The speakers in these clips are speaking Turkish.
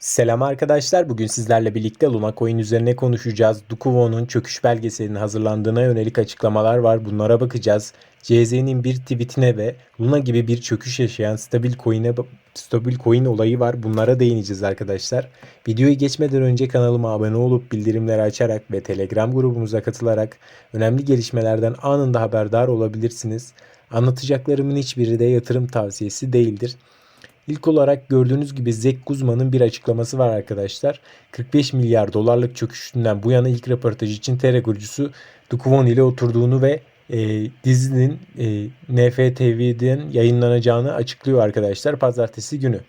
Selam arkadaşlar. Bugün sizlerle birlikte Luna Coin üzerine konuşacağız. Dukuvo'nun çöküş belgeselinin hazırlandığına yönelik açıklamalar var. Bunlara bakacağız. CZ'nin bir tweetine ve Luna gibi bir çöküş yaşayan stabil coin'e stabil coin olayı var. Bunlara değineceğiz arkadaşlar. Videoyu geçmeden önce kanalıma abone olup bildirimleri açarak ve Telegram grubumuza katılarak önemli gelişmelerden anında haberdar olabilirsiniz. Anlatacaklarımın hiçbiri de yatırım tavsiyesi değildir. İlk olarak gördüğünüz gibi Zek Guzman'ın bir açıklaması var arkadaşlar. 45 milyar dolarlık çöküşünden bu yana ilk röportaj için TR kurucusu Dukuvon ile oturduğunu ve e, dizinin e, NFTV'den yayınlanacağını açıklıyor arkadaşlar pazartesi günü.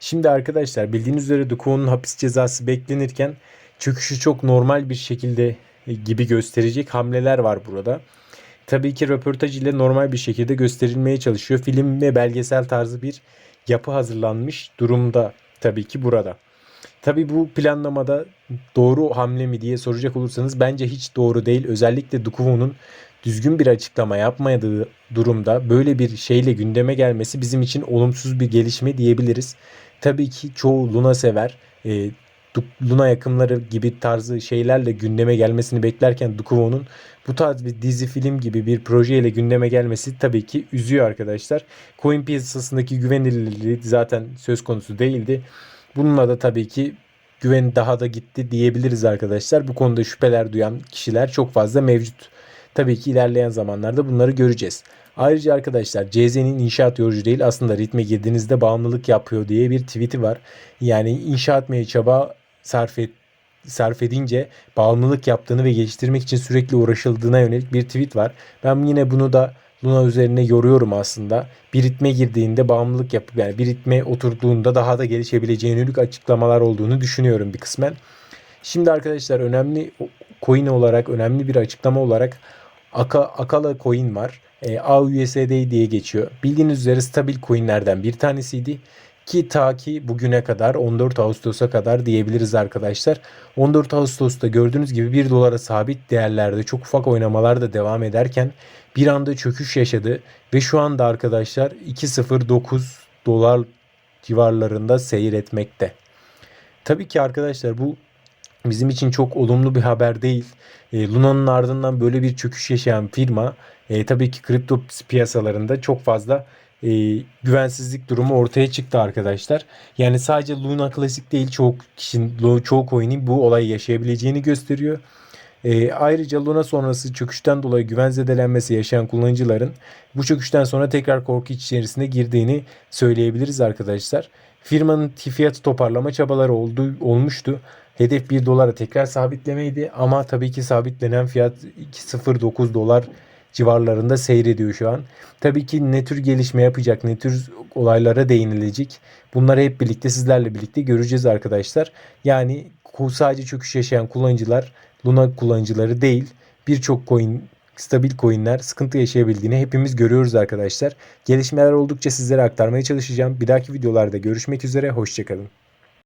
Şimdi arkadaşlar bildiğiniz üzere Dukuvon'un hapis cezası beklenirken çöküşü çok normal bir şekilde e, gibi gösterecek hamleler var burada. Tabii ki röportaj ile normal bir şekilde gösterilmeye çalışıyor. Film ve belgesel tarzı bir yapı hazırlanmış durumda tabii ki burada. Tabii bu planlamada doğru hamle mi diye soracak olursanız bence hiç doğru değil. Özellikle Dukuvo'nun düzgün bir açıklama yapmadığı durumda böyle bir şeyle gündeme gelmesi bizim için olumsuz bir gelişme diyebiliriz. Tabii ki çoğu Luna sever. E, Luna yakınları gibi tarzı şeylerle gündeme gelmesini beklerken Dukuvo'nun bu tarz bir dizi film gibi bir projeyle gündeme gelmesi tabii ki üzüyor arkadaşlar. Coin piyasasındaki güvenilirliği zaten söz konusu değildi. Bununla da tabii ki güven daha da gitti diyebiliriz arkadaşlar. Bu konuda şüpheler duyan kişiler çok fazla mevcut. Tabii ki ilerleyen zamanlarda bunları göreceğiz. Ayrıca arkadaşlar CZ'nin inşaat yorucu değil aslında ritme girdiğinizde bağımlılık yapıyor diye bir tweet'i var. Yani inşa etmeye çaba sarf et, sarf edince bağımlılık yaptığını ve geliştirmek için sürekli uğraşıldığına yönelik bir tweet var. Ben yine bunu da Luna üzerine yoruyorum aslında. Bir ritme girdiğinde bağımlılık yapıp yani bir ritme oturduğunda daha da gelişebileceğine yönelik açıklamalar olduğunu düşünüyorum bir kısmen. Şimdi arkadaşlar önemli coin olarak önemli bir açıklama olarak Aka, Akala coin var. E, AUSD diye geçiyor. Bildiğiniz üzere stabil coinlerden bir tanesiydi. Ki ta ki bugüne kadar 14 Ağustos'a kadar diyebiliriz arkadaşlar. 14 Ağustos'ta gördüğünüz gibi 1 dolara sabit değerlerde çok ufak oynamalar da devam ederken bir anda çöküş yaşadı ve şu anda arkadaşlar 2.09 dolar civarlarında seyretmekte. Tabii ki arkadaşlar bu bizim için çok olumlu bir haber değil. E, Luna'nın ardından böyle bir çöküş yaşayan firma e, tabii ki kripto piyasalarında çok fazla e, güvensizlik durumu ortaya çıktı arkadaşlar. Yani sadece Luna Classic değil çoğu kişinin, çoğu coin'in bu olayı yaşayabileceğini gösteriyor. E, ayrıca Luna sonrası çöküşten dolayı güven zedelenmesi yaşayan kullanıcıların bu çöküşten sonra tekrar korku içerisine girdiğini söyleyebiliriz arkadaşlar. Firmanın fiyatı toparlama çabaları oldu, olmuştu. Hedef 1 dolara tekrar sabitlemeydi ama tabii ki sabitlenen fiyat 2.09 dolar civarlarında seyrediyor şu an. Tabii ki ne tür gelişme yapacak, ne tür olaylara değinilecek. Bunları hep birlikte sizlerle birlikte göreceğiz arkadaşlar. Yani sadece çöküş yaşayan kullanıcılar Luna kullanıcıları değil birçok coin stabil coinler sıkıntı yaşayabildiğini hepimiz görüyoruz arkadaşlar. Gelişmeler oldukça sizlere aktarmaya çalışacağım. Bir dahaki videolarda görüşmek üzere. Hoşçakalın.